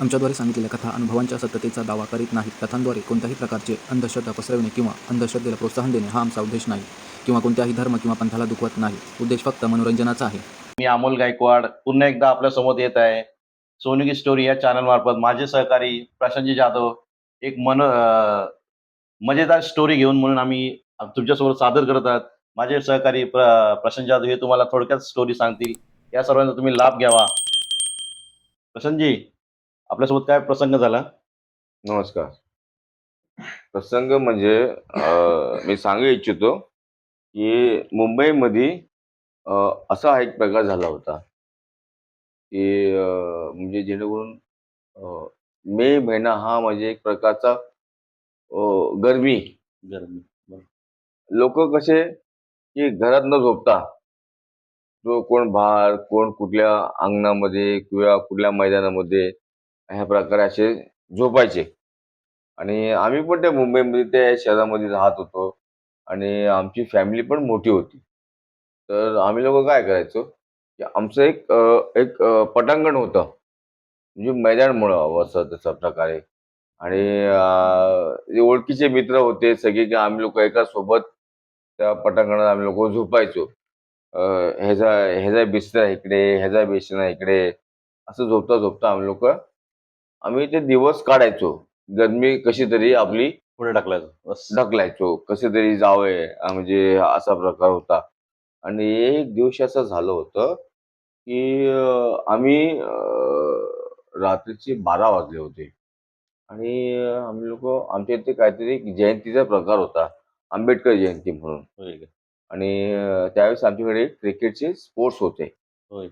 आमच्याद्वारे सांगितलेल्या कथा अनुभवांच्या सत्यतेचा दावा करीत नाहीत. कथांद्वारे कोणत्याही प्रकारचे अंधश्रद्धा पसरविणे किंवा अंधश्रद्धेला प्रोत्साहन देणे हा आमचा उद्देश नाही किंवा कोणत्याही धर्म किंवा पंथाला दुखवत नाही. उद्देश फक्त मनोरंजनाचा आहे. मी अमोल गायकवाड पुन्हा एकदा आपल्यासमोर येत आहे. सोनगी स्टोरी या चॅनल मार्फत माझे सहकारी प्रशांतजी जाधव एक मन मजेदार स्टोरी घेऊन म्हणून आम्ही तुमच्यासमोर सादर करत आहात. माझे सहकारी प्र प्रशांत जाधव हे तुम्हाला थोडक्यात स्टोरी सांगतील. या सर्वांचा तुम्ही लाभ घ्यावा. प्रशांतजी आपल्यासोबत काय प्रसंग झाला? नमस्कार. प्रसंग म्हणजे अं, मी सांगू इच्छितो की मुंबईमध्ये अं, असा एक प्रकार झाला होता की अं, म्हणजे जेणेकरून अं, मे महिना हा म्हणजे एक प्रकारचा अं, गरमी. गरमी लोक कसे की घरात न झोपता जो कोण बाहेर कोण कुठल्या अंगणामध्ये किंवा कुठल्या मैदानामध्ये ह्या प्रकारे असे झोपायचे. आणि आम्ही पण त्या मुंबईमध्ये त्या शहरामध्ये राहत होतो. आणि आमची फॅमिली पण मोठी होती. तर आम्ही लोक काय करायचो की आमचं एक एक पटांगण होतं. म्हणजे मैदान म्हणून असं तसं प्रकारे. आणि ओळखीचे मित्र होते सगळे की आम्ही लोक एका सोबत त्या पटांगणात आम्ही लोक झोपायचो. ह्याचा ह्याचा बिस्तर इकडे ह्याचा बिस्तर इकडे असं झोपता झोपता आम्ही लोक आम्ही ते दिवस काढायचो. गरमी कशी तरी आपली पुढे टाकलायचं बस. ढकलायचो. कसे तरी जावे म्हणजे असा प्रकार होता. आणि एक दिवशी असं झालं होतं की अं, आम्ही अं, रात्रीचे बारा वाजले होते. आणि अं, आम्ही लोक आमच्या इथे काहीतरी एक जयंतीचा प्रकार होता. आंबेडकर जयंती म्हणून. होय का? आणि अं, त्यावेळेस आमच्याकडे क्रिकेटचे स्पोर्ट्स होते. होय.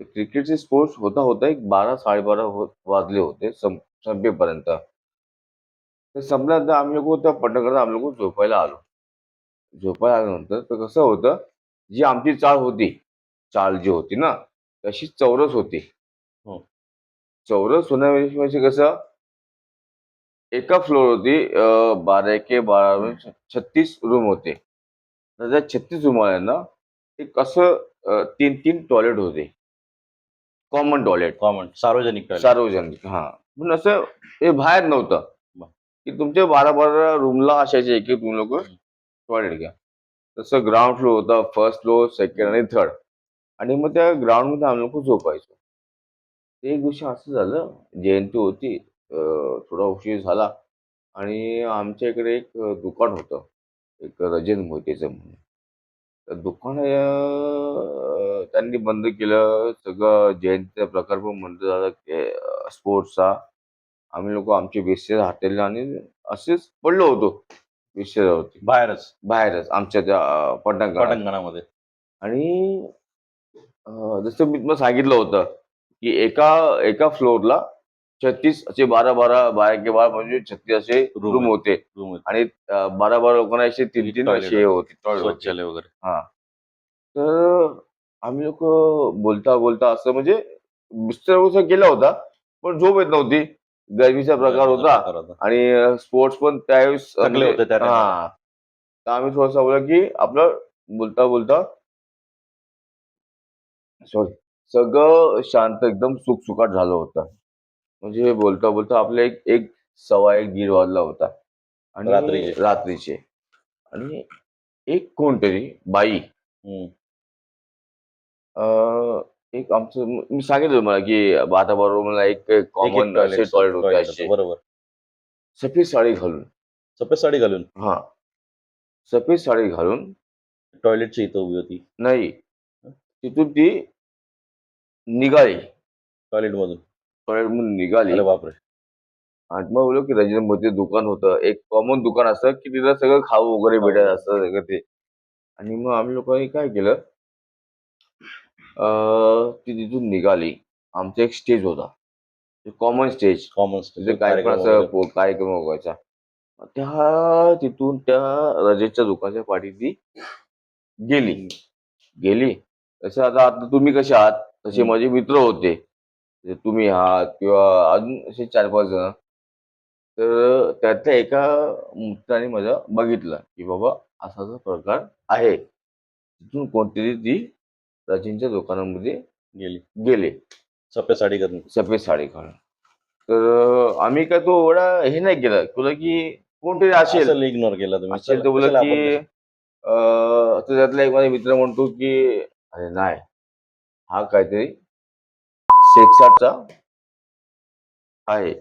क्रिकेटचे स्पोर्ट्स होता होता एक बारा साडेबारा हो वाजले होते सं संपेपर्यंत. ते संपल्यानंतर आम्ही लोक त्या पटांगणात आम्ही लोक झोपायला आलो. झोपायला आल्यानंतर तर कसं होतं जी आमची चाळ होती चाळ जी होती ना तशी चौरस होती. हो. चौरस होण्याविषयी म्हणजे कसं एका फ्लोर होती बारा एके बारा म्हणजे छत्तीस रूम होते. तर त्या छत्तीस रूमवाल्यांना एक असं अं, तीन तीन टॉयलेट होते. कॉमन टॉयलेट कॉमन सार्वजनिक toilet. सार्वजनिक हा. पण असं हे बाहेर नव्हतं. बर. की तुमच्या बारा बारा रूमला असायचे एक एक तुम्ही लोक टॉयलेट घ्या. तसं ग्राउंड फ्लोर होता फर्स्ट फ्लोर सेकंड आणि थर्ड आणि मग त्या ग्राउंडमध्ये आम्ही लोक झोपायचो. ते एक दिवशी असं झालं जयंती होती अं, थोडा उशीर झाला. आणि आमच्या इकडे एक अं, दुकान होतं. एक रजन मोहितेचं म्हणून. दुकान त्यांनी बंद केलं. सगळं जयंतीचा प्रकार पण बंद झाला स्पोर्ट्सचा. आम्ही लोक आमचे बेसेस हाटेल आणि असेच पडलो होतो. बेसेसवरती बाहेरच. बाहेरच. आमच्या त्या अं, पटांगणात. पटांगणामध्ये. आणि अं, जसं मी तुम्हाला सांगितलं होतं की एका एका फ्लोअरला छत्तीस असे बारा बारा बारा के बारा म्हणजे छत्तीस असे रूम. होते. रूम आणि बारा बारा लोकांना असे तीन तीन असे हे होते. शौचालय वगैरे. तर आम्ही लोक बोलता बोलता असं म्हणजे बिस्तर केला होता पण झोप येत नव्हती. गरमीचा प्रकार होता. आणि स्पोर्ट्स पण त्यावेळेस म्हणजे- होते ला. हा. तर आम्ही थोडंसं बोललो की आपलं बोलता बोलता सॉरी सगळं शांत एकदम सुखसुखाट झालं होतं. म्हणजे बोलता बोलता आपलं एक एक सव्वा एक दीड वाजला होता. आणि रात्रीचे. रात्रीचे. आणि एक कोणतरी बाई. हम्म. अं, एक आमचं मी सांगितलं मला की आता बरोबर मला एक एक- एक कॉमन असे टॉयलेट होते असे. होतं, बरोबर. सफेद साडी घालून. सफेद साडी घालून? हा. सफेद साडी घालून. टॉयलेटची इथं उभी होती. नाही. तिथून ती निघाली. टॉयलेट मधून. टॉयलेट मधून निघाली. बापरे. आणि मग बोललो की रजनीमध्ये दुकान होतं. एक कॉमन दुकान असतं की तिथं सगळं खाऊ वगैरे भेटत असतं सगळं ते. आणि मग आम्ही लोकांनी काय केलं? अं, ती तिथून निघाली. आमचा एक स्टेज होता. कॉमन स्टेज कॉमन तिथे काय पण असं पो- कार्यक्रम व्हायचा त्या तिथून त्या रजेच्या दुकानाच्या पाठी ती गेली गेली. तसं आता आता तुम्ही कसे आहात? तसे हम्म. माझे मित्र होते. तुम्ही आहात किंवा अजून असे चार पाच जण. तर त्यातल्या एका मित्राने माझं बघितलं की बाबा असा असा प्रकार आहे. तिथून कोणतरी ती रजनीच्या दुकानामध्ये गेली गेले. सफेद साडी घालून. सफेद साडी घालून. तर आम्ही काय तो एवढा हे नाही केलं. तुला की कोणतरी असेल. इग्नोर केला तुम्ही. असेल तर बोला की त्यातला एक माझा मित्र म्हणतो की अरे नाही. हा काहीतरी सेक्साटचा आहे.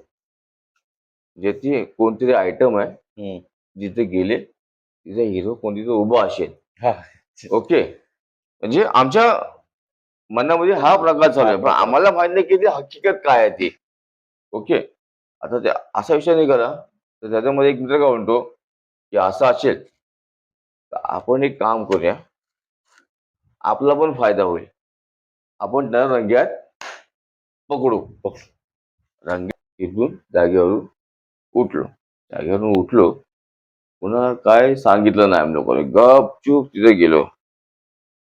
ज्याची कोणतरी आयटम आहे. जिथे गेले तिथे हिरो कोणती उभा असेल. हा. ओके? म्हणजे आमच्या मनामध्ये हा प्रकार चालू आहे. पण आम्हाला माहीत नाही की ती हकीकत काय आहे ती. ओके? आता ते असा विषय नाही करा. तर त्याच्यामध्ये एक मित्र काय म्हणतो की असं असेल तर आपण एक काम करूया. आपला पण फायदा होईल. आपण त्याला रंग्यात पकडू इथून जागेवरून उठलो. जागेवरून उठलो. पुन्हा काय सांगितलं नाही आम्ही लोकांनी. गपचूप तिथे गेलो.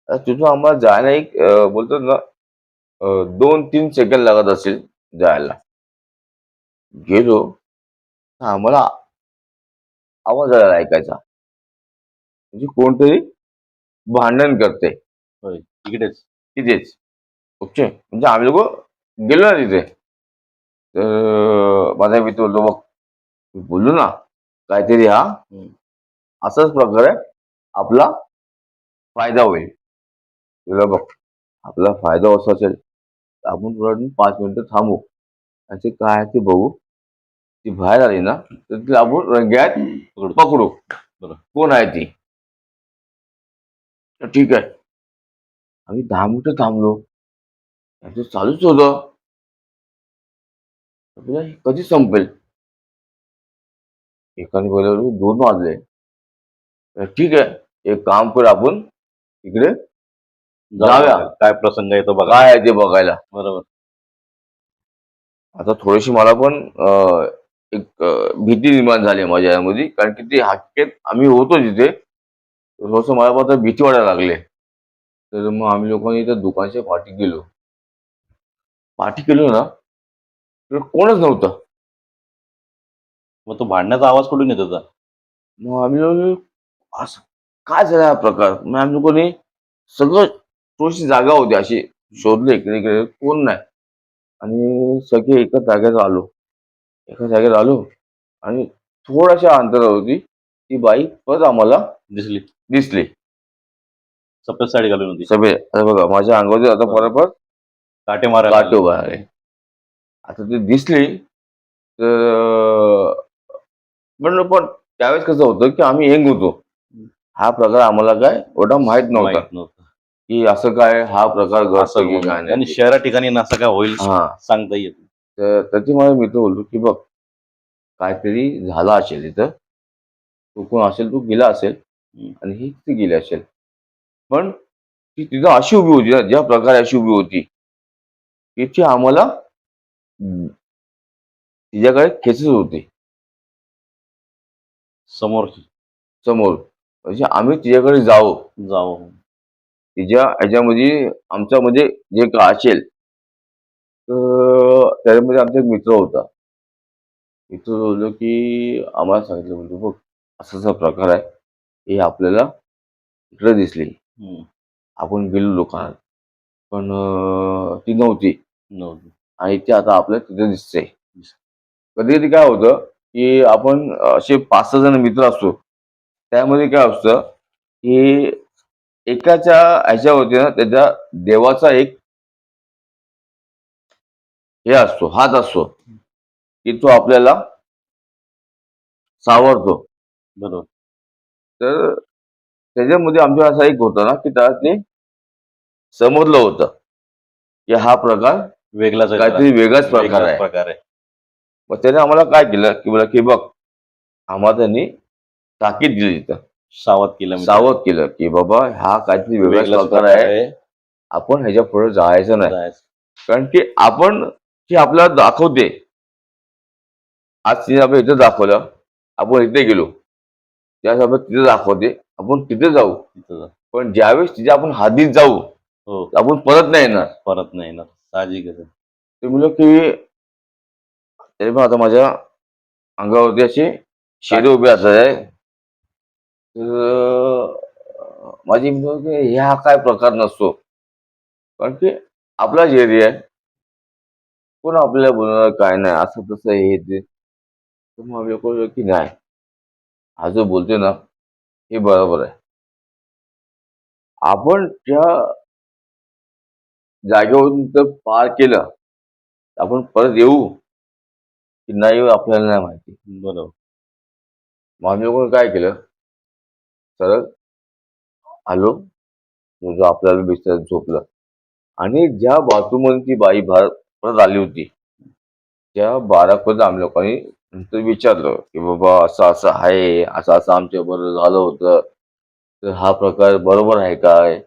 तिथून आम्हाला जायला एक अं, बोलतात ना दोन तीन सेकंड लागत असेल जायला. गेलो. आम्हाला आवाज आला ऐकायचा. म्हणजे कोणतरी भांडण करते होय. इकडेच तिथेच. ओके. म्हणजे आम्ही लोक गेलो ना तिथे. तर माझा मित्र बोलतो बघ मी बोललो ना काहीतरी हा. असाच प्रकारे आपला फायदा होईल. तुला बघ आपला फायदा असा असेल आपण थोडा पाच मिनिटं थांबू. आणि ते काय आहे ते बघू. ती बाहेर आली ना तर तिला आपण रंग्यात पकडू. कोण आहे ती? ठीक आहे. आम्ही दहा मिनिटं थांबलो. ते चालूच होतं कधी संपेल? एकाने बोलवलं दोन वाजले. तर ठीक आहे एक काम कर आपण तिकडे जाऊया. काय प्रसंग येतो बघा. काय आहे ते बघायला. बरोबर. आता थोडीशी मला पण एक भीती निर्माण झाली माझ्या यामध्ये. कारण की ते हाकेत आम्ही होतो तिथे थोडस मला पण भीती वाटायला लागले तर मग आम्ही लोकांनी त्या दुकानच्या पाठी गेलो. पाठी गेलो ना तर कोणच नव्हतं. मग तो भांडण्याचा आवाज कुठून येत होता? मग आम्ही लोक असं काय झालं हा प्रकार? मग आम्ही लोकांनी सगळं थोडीशी जागा होती अशी शोधले इकडे इकडे कोण नाही. आणि सगळे एका जागेत आलो. एका जागेत आलो आणि थोड्याशा अंतरावर होती ती बाई परत आम्हाला दिसली. दिसली. सफेद साडी घालून होती. सगळे आता बघा माझ्या अंगावर आता परत मारायला काटे उभा आहे आता ते दिसली तर म्हणलं पण त्यावेळेस कसं होतं की आम्ही यंग होतो. हा प्रकार आम्हाला काय एवढा माहीत नव्हता. माहीत नव्हतं. की असं काय हा प्रकार घडतो असं की काय आणि नाही. शहरा ठिकाणी असं काय होईल हा. सांगता येत नाही. तर त्याचे माझा मित्र बोलतो की बघ काहीतरी झालं असेल इथं. तू कोण असेल तू गेला असेल हम्म. आणि ही ती गेली असेल. पण ती तिथं अशी उभी होती ना ज्या प्रकारे अशी उभी होती की ती आम्हाला तिच्याकडे खेचत होती. समोर समोर. म्हणजे आम्ही तिच्याकडे जावं. जाऊ तिच्या ह्याच्यामध्ये आमचा म्हणजे जे काय असेल तर त्याच्यामध्ये आमचा एक मित्र होता. मित्र बोललो की आम्हाला सांगितलं म्हणजे बघ असा असा प्रकार आहे. हे आपल्याला इकडे दिसली. आपण गेलो लोकांना. पण ती नव्हती. नव्हतं. आणि ती आता आपल्याला तिथे दिसते कधी कधी काय होतं की आपण असे पाच सहा जण मित्र असतो. त्यामध्ये काय असतं की एकाच्या ह्याच्यावरती ना त्याच्या देवाचा एक हे असतो हात असतो. की तो आपल्याला सावरतो. बरोबर. तर त्याच्यामध्ये आमच्या असं एक होतं ना की त्याला ते समजलं होतं की हा प्रकार वेगळाच आहे काहीतरी वेगळाच जरा. प्रकार आहे. प्रकार आहे. मग त्याने आम्हाला काय केलं? की बोला की बघ आम्हाला त्यांनी ताकीद दिली तिथं. सावध केलं. सावध केलं की बाबा हा काहीतरी वेगळाच वेगळाच प्रकार आहे. आपण ह्याच्या पुढे जायचं नाही. कारण की आपण जे आपल्याला दाखवते आज तिने आपण इथे दाखवलं आपण इथे गेलो. त्यावेळेस आपण तिथे दाखवते आपण तिथे जाऊ. तिथं जा. पण ज्यावेळेस तिच्या आपण हादीत जाऊ हो. आपण परत नाही येणार. परत नाही येणार. साहजिकच आहे. ते म्हणलं की तरी पण आता माझ्या अंगावरती असे शेरे उभे असाय आहे. तर माझी म्हणतो की हा काय प्रकार नसतो. कारण की आपला जे एरिया आहे. कोण आपल्याला बोलणार काय नाही असं तसं हे ते. तर मग बोललो की नाही. हा जो बोलते ना हे बरोबर आहे. आपण त्या जागेवरून जर पार केलं तर आपण परत येऊ की नाही येऊ आपल्याला नाही माहिती. बरोबर. मग आम्ही लोकांनी काय केलं? सरळ आलो जो जो आपल्याला बिस्तर झोपलं. आणि ज्या बाथरूममध्ये ती बाई भार परत आली होती त्या बारापर्यंत आम्ही लोकांनी नंतर विचारलं की बाबा असं असं आहे असं असं आमच्या बरोबर झालं होतं. तर हा प्रकार बरोबर आहे काय?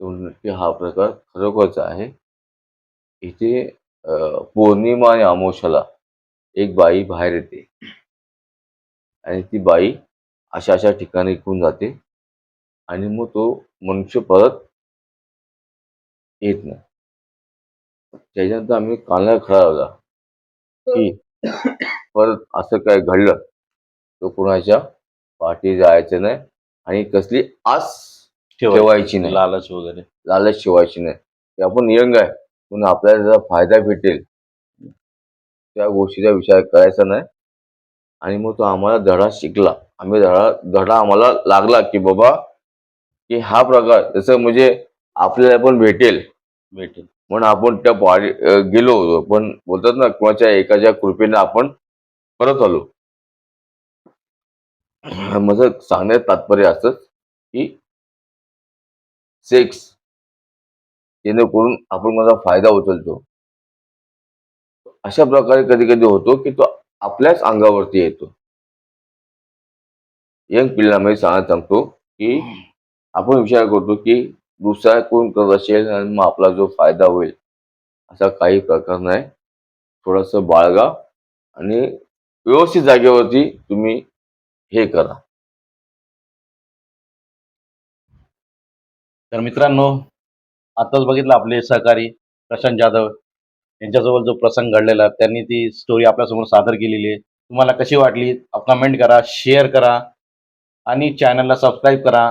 ते हा प्रकार खरोखरच आहे. इथे पौर्णिमा आणि अमावस्याला एक बाई बाहेर येते. आणि ती बाई अशा अशा ठिकाणी घेऊन जाते. आणि मग तो मनुष्य परत येत नाही. त्याच्यानंतर आम्ही कानाला खरा लावला की परत असं काय घडलं तो कुणाच्या पाठी जायचं नाही. आणि कसली आस ठेवायची. नाही. लालच वगैरे. लालच ठेवायची नाही. आपण यंग आहे. म्हणून आपल्याला जरा फायदा भेटेल त्या गोष्टीचा विचार करायचा नाही. आणि मग तो आम्हाला धडा शिकला. आम्ही धडा धडा आम्हाला लागला की बाबा की हा प्रकार जसं म्हणजे आपल्याला पण भेटेल. भेटेल. म्हणून आपण त्या पाडी गेलो होतो. पण बोलतात ना कोणाच्या एकाच्या कृपेने आपण परत आलो. माझं सांगण्यात तात्पर्य असं की सेक्स जेणेकरून आपण माझा फायदा उचलतो. अशा प्रकारे कधी कधी होतो की तो आपल्याच अंगावरती येतो. यंग पिल्लामध्ये सांगत सांगतो की आपण विचार करतो की दुसरा कोण करत असेल आणि मग आपला जो फायदा होईल असा काही प्रकार नाही. थोडस बाळगा आणि व्यवस्थित जागेवरती तुम्ही हे करा. तर मित्रांनो आताच बघितलं आपले सहकारी प्रशांत जाधव यांच्याजवळ जो प्रसंग घडलेला त्यांनी ती स्टोरी आपल्यासमोर सादर केलेली आहे. तुम्हाला कशी वाटली? कमेंट करा शेअर करा आणि चॅनलला सबस्क्राईब करा.